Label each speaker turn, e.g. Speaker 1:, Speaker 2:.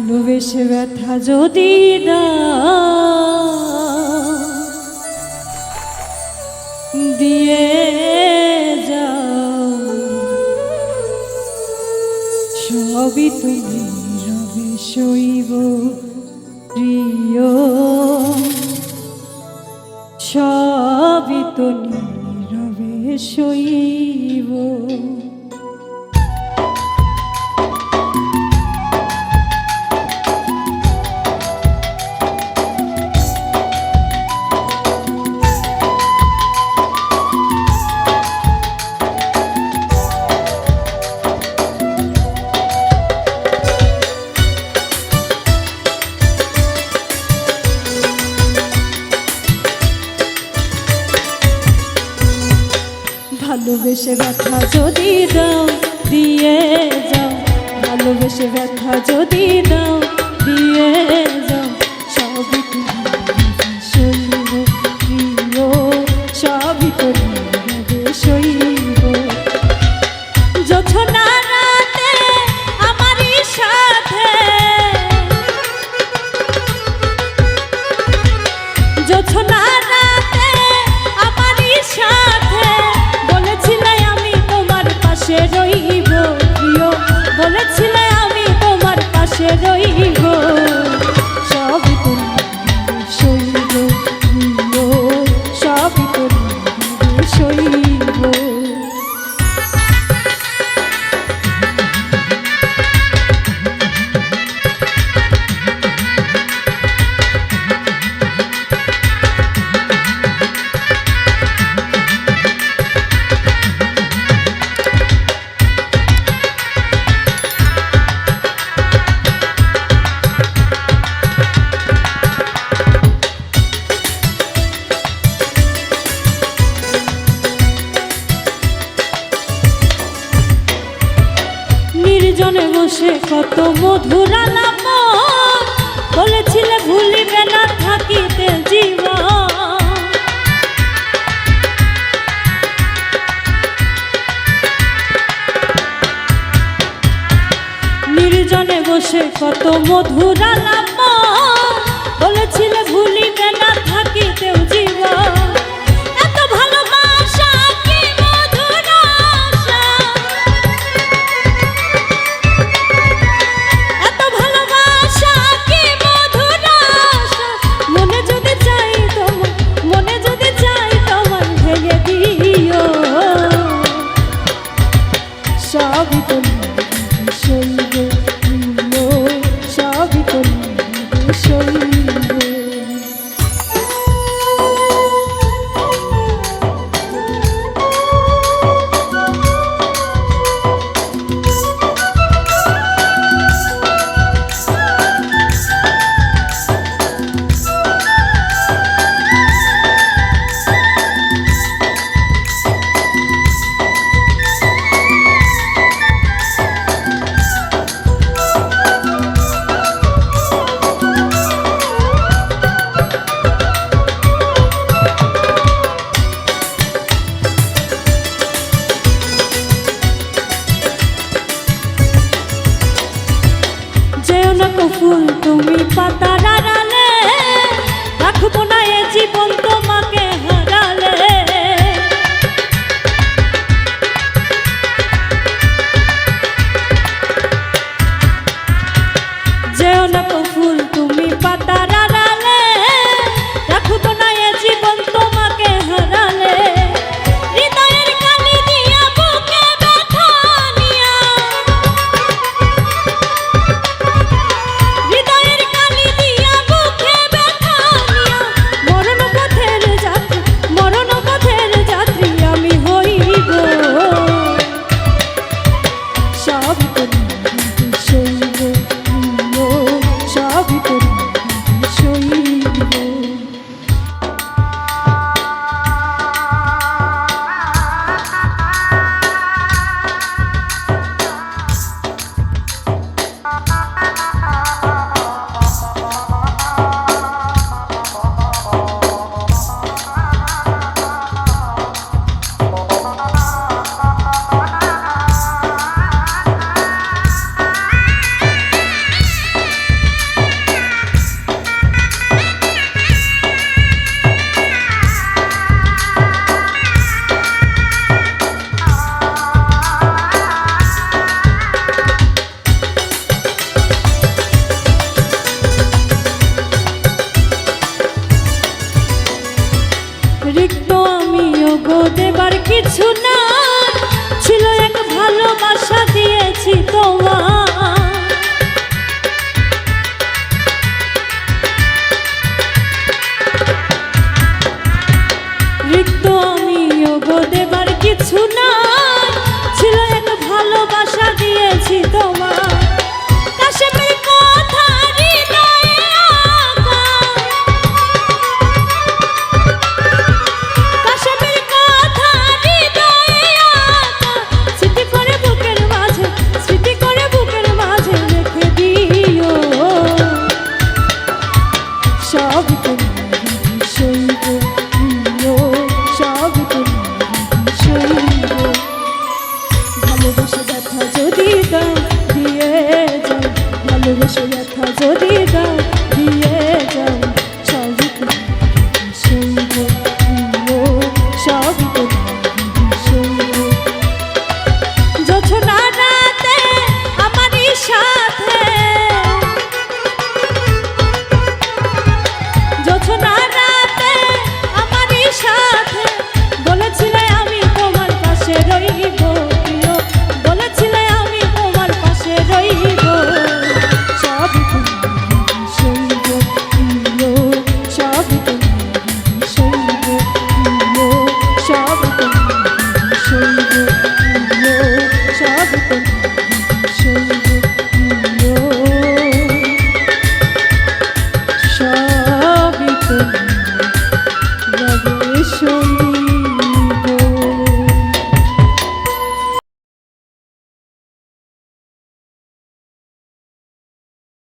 Speaker 1: ভালোবেসে ব্যথা যদি দিয়ে যাও। সবই তুমি রবে শৈব প্রিয়। সবই তো নীরবে শৈব ভালোবেসে ব্যথা যদি দাও, দিয়ে যাও। ভালোবেসে ব্যথা যদি দাও, দিয়ে যাও। সবই সবই তো শৈব যথনা বলেছিলে নির্জনে বসে কত মধুর আলাপ বলেছিলে ভুলিবে না থাকিতে জীবন। নির্জনে বসে কত মধুর আলাপ বলেছিলে ভুলিবে না সবই তো বার কিছু না সব তুমি।